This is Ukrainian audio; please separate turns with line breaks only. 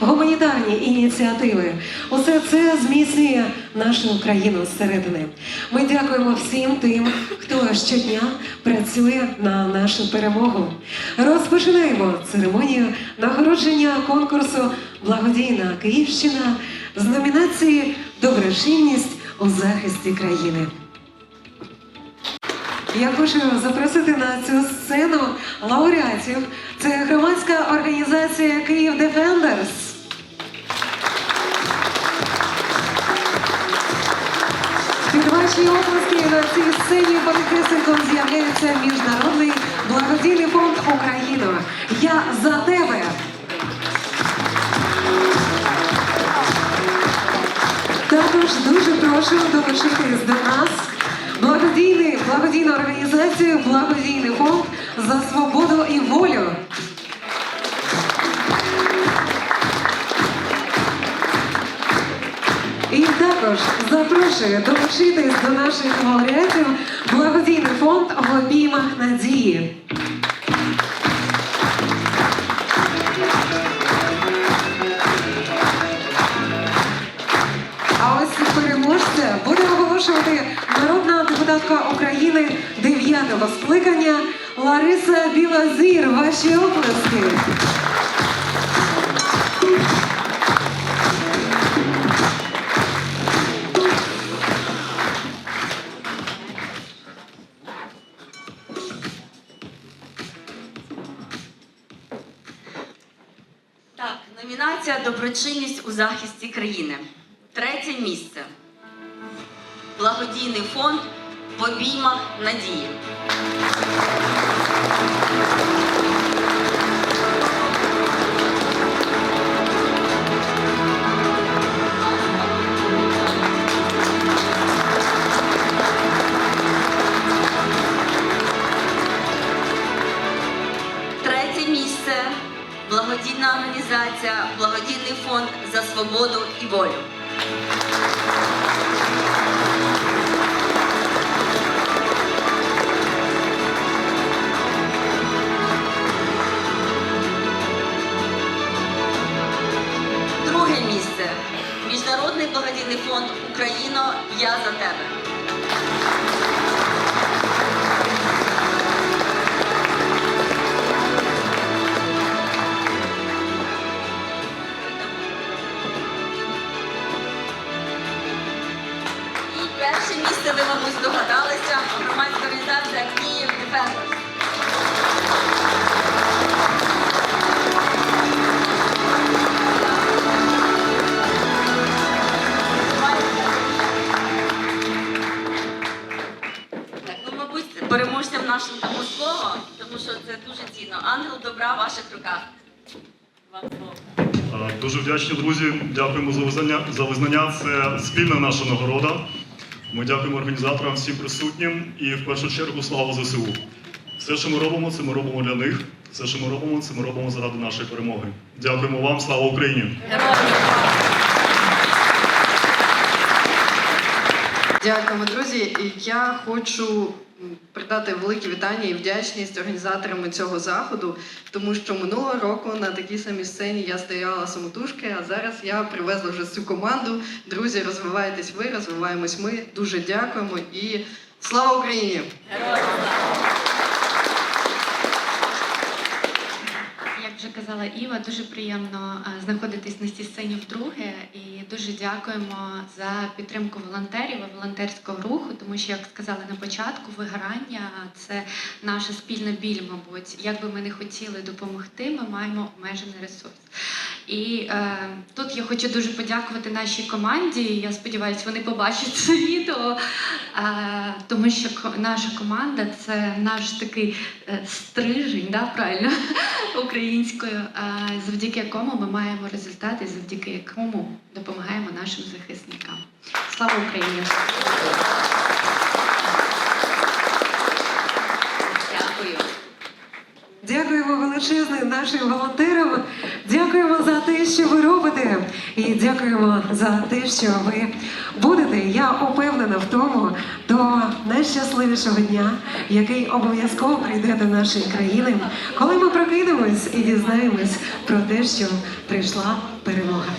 гуманітарні ініціативи. Усе це зміцнює нашу країну зсередини. Ми дякуємо всім тим, хто щодня працює на нашу перемогу. Розпочинаємо церемонію нагородження конкурсу Благодійна Київщина з номінації Доброчинність у захисті країни. Я хочу запросити на цю сцену лауреатів. Це громадська організація Київ Дефендерс. Під ваші оплески на цій сцені політесиком з'являється Міжнародний благодійний фонд Україна. Я за тебе. Також дуже прошу долучитись до нас. Благодійний, благодійну організацію, благодійний фонд за свободу і волю. Також запрошую долучитись до наших лауреатів благодійний фонд в обіймах надії. А ось переможця буде оголошувати народна депутатка України 9-го скликання Лариса Білозір. Ваші оплески.
Номінація Доброчинність у захисті країни. Третє місце. Благодійний фонд в обіймах надії. Свободу і волю. Друге місце. Міжнародний благодійний фонд Україно. Я за тебе. Перше місце ви, мабуть, здогадалися. Громадська організація Київ Дефендерс. Ну, переможцям нашим дамо слово, тому що це дуже цінно. Ангел добра в ваших руках. Вам слово.
Е, Дуже вдячні, друзі. Дякуємо за визнання. За визнання. Це спільна наша нагорода. Ми дякуємо організаторам, всім присутнім і в першу чергу слава ЗСУ. Все, що ми робимо, це ми робимо для них. Все, що ми робимо, це ми робимо заради нашої перемоги. Дякуємо вам, слава Україні!
Дякуємо, друзі. Я хочу передати велике вітання і вдячність організаторам цього заходу, тому що минулого року на такій самій сцені я стояла самотужки, а зараз я привезла вже цю команду. Друзі, розвивайтесь ви, розвиваємось ми. Дуже дякуємо і слава Україні!
Як вже казала Іва, дуже приємно е, знаходитись на цій сцені вдруге і дуже дякуємо за підтримку волонтерів і волонтерського руху, тому що, як сказали на початку, вигорання це наша спільна біль, мабуть. Як би ми не хотіли допомогти, ми маємо обмежений ресурс. І е, тут я хочу дуже подякувати нашій команді. Я сподіваюся, вони побачать це відео, е, тому що наша команда це наш такий е, стрижень, да, правильно, українською, е, завдяки якому ми маємо результати, завдяки якому допомагаємо нашим захисникам. Слава Україні!
Дякуємо нашим волонтерам. Дякуємо за те, що ви робите, і дякуємо за те, що ви будете. Я упевнена в тому до найщасливішого дня, який обов'язково прийде до нашої країни, коли ми прокинемось і дізнаємось про те, що прийшла перемога.